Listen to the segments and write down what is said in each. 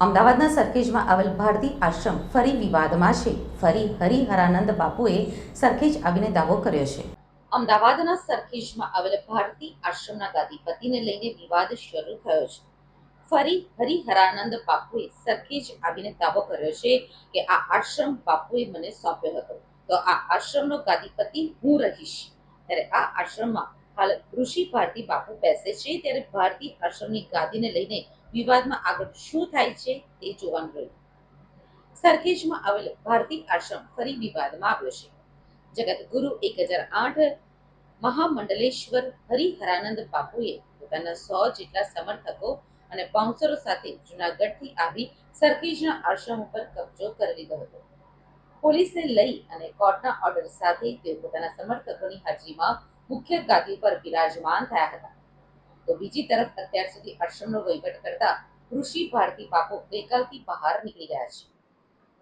અમદાવાદના સરખેજમાં આવેલ ભારતી આશ્રમ ફરી વિવાદમાં છે. ફરી હરિહરાનંદ બાપુએ સરખેજ આવીને દાવો કર્યો છે. અમદાવાદના સરખેજમાં આવેલ ભારતી આશ્રમના ગાદીપતિને લઈને વિવાદ શરૂ થયો છે. ફરી હરિહરાનંદ બાપુએ સરખેજ આવીને દાવો કર્યો છે કે આ આશ્રમ બાપુએ મને સોંપ્યો હતો. તો આ આશ્રમનો ગાદીપતિ હું રહીશ. ત્યારે આ આશ્રમમાં હાલ ઋષિ ભારતી બાપુ બેસે છે. ત્યારે ભારતી આશ્રમની ગાદીને લઈને વિવાદમાં આગળ શું થાય છે તે જોવાનું રહ્યું. સરખેજમાં આવેલ ભારતી આશ્રમ ફરી વિવાદમાં આવ્યો છે. જગતગુરુ એક હજાર આઠ મહામંડલેશ્વર હરિહરાનંદ બાપુએ પોતાના સો જેટલા સમર્થકો અને બાઉન્સરો સાથે જુનાગઢથી આવી સરખેજના આશ્રમ ઉપર કબજો કરી લીધો હતો. પોલીસને લઈ અને કોર્ટના ઓર્ડર સાથે તેઓ પોતાના સમર્થકોની હાજરીમાં મુખ્ય ગાદી પર બિરાજમાન થયા હતા. તો બીજી તરફ અત્યાર સુધી આશ્રમનો વહીવટ કરતા ઋષિ ભારતી બાપુ ગઈકાલથી બહાર નીકળી ગયા છે.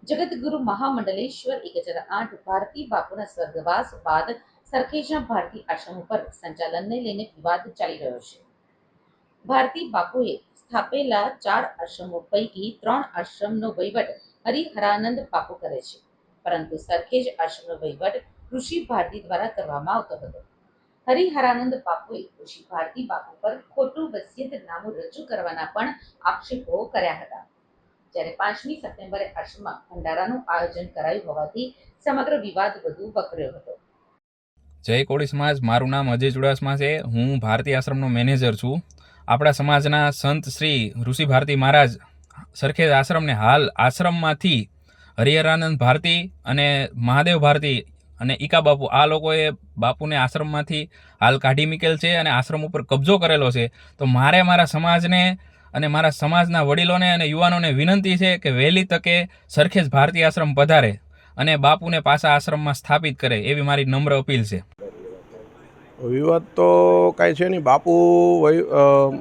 જગતગુરુ મહામંડલેશ્વર એક હજાર આઠ ભારતી બાપુના સ્વર્ગવાસ બાદ સરખેજા ભારતી આશ્રમ ઉપર સંચાલનને લઈને વિવાદ ચાલી રહ્યો છે. ભારતી બાપુએ સ્થાપેલા ચાર આશ્રમો પૈકી ત્રણ આશ્રમનો વહીવટ હરિહરાનંદ બાપુ કરે છે. પરંતુ સરખેજ આશ્રમનો વહીવટ ઋષિ ભારતી દ્વારા કરવામાં આવતો હતો. હરિહરાનંદ બાપુએ ઋષિ ભારતી બાપુ પર ખોટું વસિયતનામું રજૂ કરવાના પણ આક્ષેપો કર્યા હતા. જ્યારે પાંચમી સપ્ટેમ્બરે આશ્રમમાં ભંડારાનું આયોજન કરાયું હોવાથી સમગ્ર વિવાદ વધુ વકર્યો હતો. જય કોળી સમાજ, મારું નામ અજય ચુડાસમા છે. હું ભારતી આશ્રમનો મેનેજર છું. આપણા સમાજના સંત શ્રી ઋષિ ભારતી મહારાજ સરખેજ આશ્રમને હાલ આશ્રમમાંથી હરિહરાનંદ ભારતી અને મહાદેવ ભારતી અને ઈકા બાપુ આ લોકોએ બાપુને આશ્રમમાંથી હાલ કાઢી મૂકેલ છે અને આશ્રમ ઉપર કબજો કરેલો છે. તો મારે મારા સમાજને અને મારા સમાજના વડીલોને અને યુવાનોને વિનંતી છે કે વહેલી તકે સરખેજ ભારતીય આશ્રમ પધારે અને બાપુને પાછા આશ્રમમાં સ્થાપિત કરે એવી મારી નમ્ર અપીલ છે. વિવાદ તો કાંઈ છે નહીં. બાપુ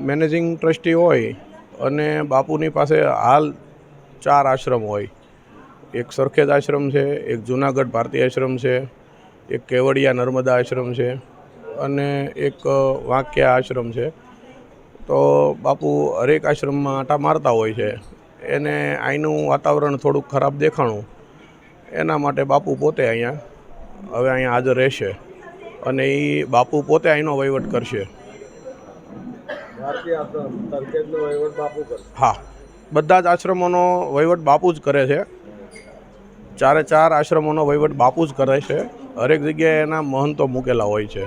મેનેજિંગ ટ્રસ્ટી હોય અને બાપુની પાસે હાલ ચાર આશ્રમ હોય. એક સરખેજ આશ્રમ છે, એક જુનાગઢ ભારતીય આશ્રમ છે એક કેવડિયા નર્મદા આશ્રમ છે અને એક વાંક્યા આશ્રમ છે. તો બાપુ હરેક આશ્રમમાં આટા મારતા હોય છે. એને અહીંનું વાતાવરણ થોડુંક ખરાબ દેખાણું. એના માટે બાપુ પોતે અહીંયા હવે અહીંયા હાજર રહેશે અને એ બાપુ પોતે અહીંનો વહીવટ કરશે. હા બધા જ આશ્રમોનો વહીવટ બાપુ જ કરે છે. ચારે ચાર આશ્રમોનો વહીવટ બાપુ જ કરે છે. હરેક જગ્યાએ એના મહંતો મૂકેલા હોય છે.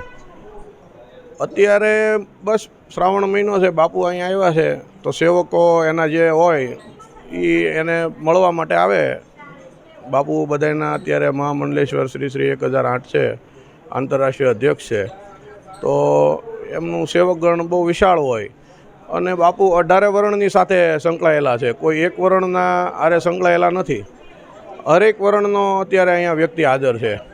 અત્યારે બસ શ્રાવણ મહિનો છે, બાપુ અહીંયા આવ્યા છે, તો સેવકો એના જે હોય એ એને મળવા માટે આવે. બાપુ બધાના અત્યારે મહામંડલેશ્વર શ્રી શ્રી એક હજાર આઠ છે, આંતરરાષ્ટ્રીય અધ્યક્ષ છે. તો એમનું સેવકગણ બહુ વિશાળ હોય. અને બાપુ અઢારે વર્ણની સાથે સંકળાયેલા છે, કોઈ એક વર્ણના આરે સંકળાયેલા નથી. હરેક વર્ણનો અત્યારે અહીંયા વ્યક્તિ હાજર છે.